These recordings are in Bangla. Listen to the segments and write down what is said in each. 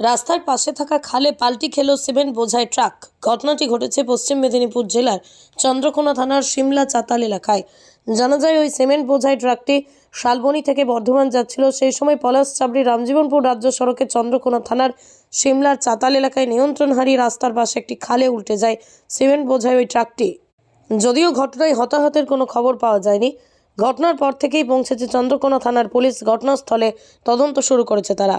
রাস্তার পাশে থাকা খালে পাল্টি খেলো সিমেন্ট বোঝাই ট্রাক। ঘটনাটি ঘটেছে পশ্চিম মেদিনীপুর জেলার চন্দ্রকোনা থানার সিমলা চাতাল এলাকায়। জানা যায়, ওই সিমেন্ট বোঝাই ট্রাকটি শালবনী থেকে বর্ধমান যাচ্ছিল। সেই সময় পলাশ চাবড়ি রামজীবনপুর রাজ্য সড়কে চন্দ্রকোনা থানার সিমলার চাতাল এলাকায় নিয়ন্ত্রণ হারিয়ে রাস্তার পাশে একটি খালে উল্টে যায় সিমেন্ট বোঝাই ওই ট্রাকটি। যদিও ঘটনায় হতাহতের কোনো খবর পাওয়া যায়নি, ঘটনার পর থেকেই পৌঁছেছে চন্দ্রকোনা থানার পুলিশ। ঘটনাস্থলে তদন্ত শুরু করেছে তারা।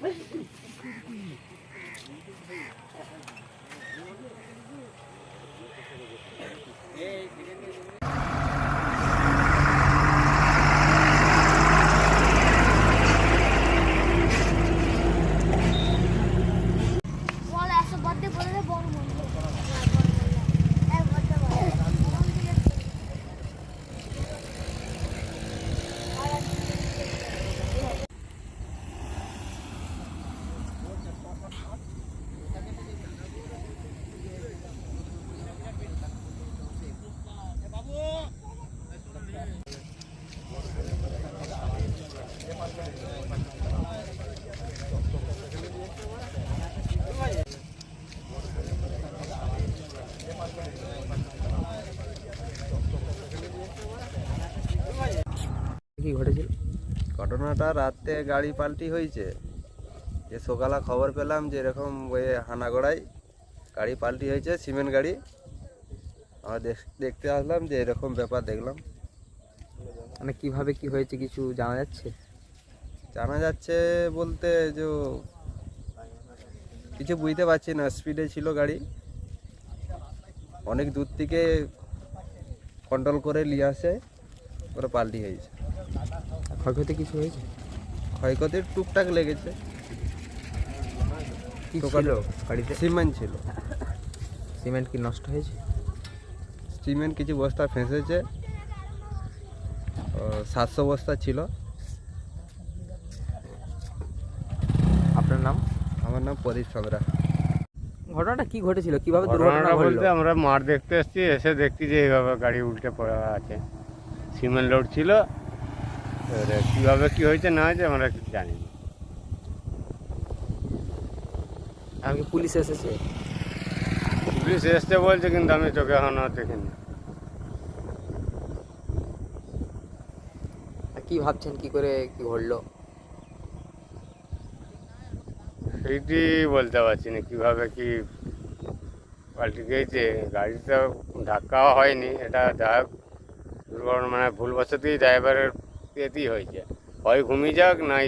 বল কি ঘটেছিল? ঘটনাটা রাতে গাড়ি পাল্টি হয়েছে। যে সকালে খবর পেলাম যে এরকম ওই হানাগড়ায় গাড়ি পাল্টি হয়েছে সিমেন্ট গাড়ি। আমরা দেখ- দেখতে আসলাম যে এরকম ব্যাপার দেখলাম। মানে কীভাবে কি হয়েছে কিছু জানা যাচ্ছে? জানা যাচ্ছে বলতে যে কিছু বুঝতে পারছি না স্পিডে ছিল গাড়ি। অনেক দূর থেকে কন্ট্রোল করে নিয়ে আসে করে পাল্টি হয়েছে। ক্ষয়ক্ষতি কিছু হয়েছে? ক্ষয়ক্ষতির টুকটাক লেগেছে। কি ছিল গাড়িতে? সিমেন্ট ছিল। সিমেন্ট কি নষ্ট হয়েছে? সিমেন্ট কিছু বস্তা ফেঁসেছে। সাতশো বস্তা ছিল। আপনার নাম? আমার নাম প্রদীপ সাঁতরা ঘটনাটা কি ঘটেছিল? কীভাবে দুর্ঘটনা বলতে আমরা মাঠ দেখতে এসেছি এসে দেখছি যে এইভাবে গাড়ি উল্টে পড়া আছে। সিমেন্ট লোড ছিল এবারে কীভাবে কী হয়েছে না হয়েছে আমরা কিছু জানি না। আমি পুলিশ এসেছে। পুলিশ এসছে বলছে কিন্তু আমি চোখে এখনও দেখিনি। কি ভাবছেন কি করে কি ঘটলো? সেইটি বলতে পারছি না কীভাবে কি পাল্টে গিয়েছে। গাড়িটা ধাক্কাও হয়নি এটা যা হোক দুর্ঘটনা মানে ভুলবশতই ড্রাইভারের এতেই হয়েছে। হয় ঘুমিয়ে যাক নাই